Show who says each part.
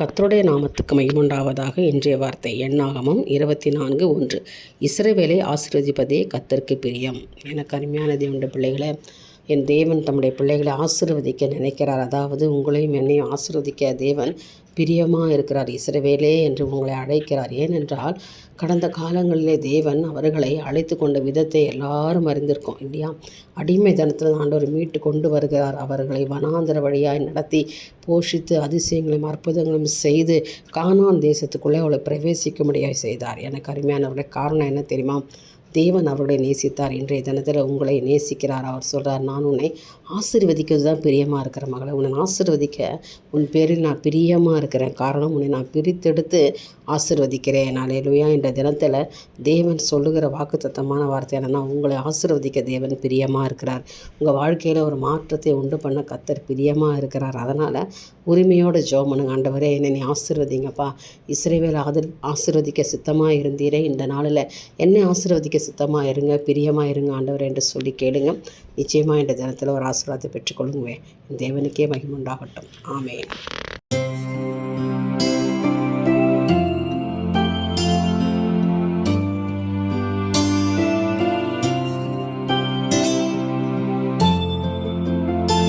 Speaker 1: கத்தருடைய நாமத்துக்கு மகிமுண்டாவதாக இன்றைய வார்த்தை. எண்ணாகமம் இருபத்தி நான்கு ஒன்று. இஸ்ரேவேலை ஆசீர்வதிப்பதே கத்தருக்கு பிரியம். எனக்கு அருமையான தேவண்ட பிள்ளைகளை என் தேவன் தம்முடைய பிள்ளைகளை ஆசிர்வதிக்க நினைக்கிறார். அதாவது உங்களையும் என்னையும் ஆசிர்வதிக்க தேவன் பிரியமாக இருக்கிறார். இசைவேலே என்று உங்களை அழைக்கிறார். ஏனென்றால் கடந்த காலங்களிலே தேவன் அவர்களை அழைத்து கொண்ட விதத்தை எல்லாரும் அறிந்திருக்கோம். இல்லையா அடிமை தனத்தில் ஆண்டவர் மீட்டு கொண்டு வருகிறார். அவர்களை வனாந்தர வழியாய் நடத்தி போஷித்து அதிசயங்களையும் அற்புதங்களும் செய்து கானான் தேசத்துக்குள்ளே அவளை பிரவேசிக்கும்படியாய் செய்தார். எனக்கு அருமையானவருடைய காரணம் என்ன தெரியுமா? தேவன் அவர்களை நேசித்தார். இன்றைய தினத்தில் உங்களை நேசிக்கிறார். அவர் சொல்கிறார் நான் உன்னை ஆசீர்வதிக்கிறது தான் பிரியமாக இருக்கிற மகளை. உன்னை ஆசீர்வதிக்க உன் பேரில் நான் பிரியமாக இருக்கிறேன். காரணம் உன்னை நான் பிரித்தெடுத்து ஆசீர்வதிக்கிறேன். லுயா என்ற தினத்தில் தேவன் சொல்லுகிற வாக்குத்தத்தமான வார்த்தை என்னென்னா உங்களை ஆசீர்வதிக்க தேவன் பிரியமாக இருக்கிறார். உங்கள் வாழ்க்கையில் ஒரு மாற்றத்தை உண்டு பண்ண கத்தர் பிரியமாக இருக்கிறார். அதனால் உரிமையோடு ஜோமனு ஆண்டவரே என்னை நீ ஆசீர்வதிங்கப்பா. இஸ்ரேவேல் ஆதர் ஆசீர்வதிக்க சித்தமாக இருந்தீரே இந்த நாளில் என்னை ஆசீர்வதிக்க சுத்தமாக இருங்க பிரியமாக இருங்க ஆண்டவர் என்று சொல்லி கேளுங்க. நிச்சயமாக இந்த தினத்தில் ஒரு ஆசீர்வாதத்தை பெற்றுக்கொள்ளுங்க தேவனுக்கே மகிமுண்டாகட்டும் ஆமேன்.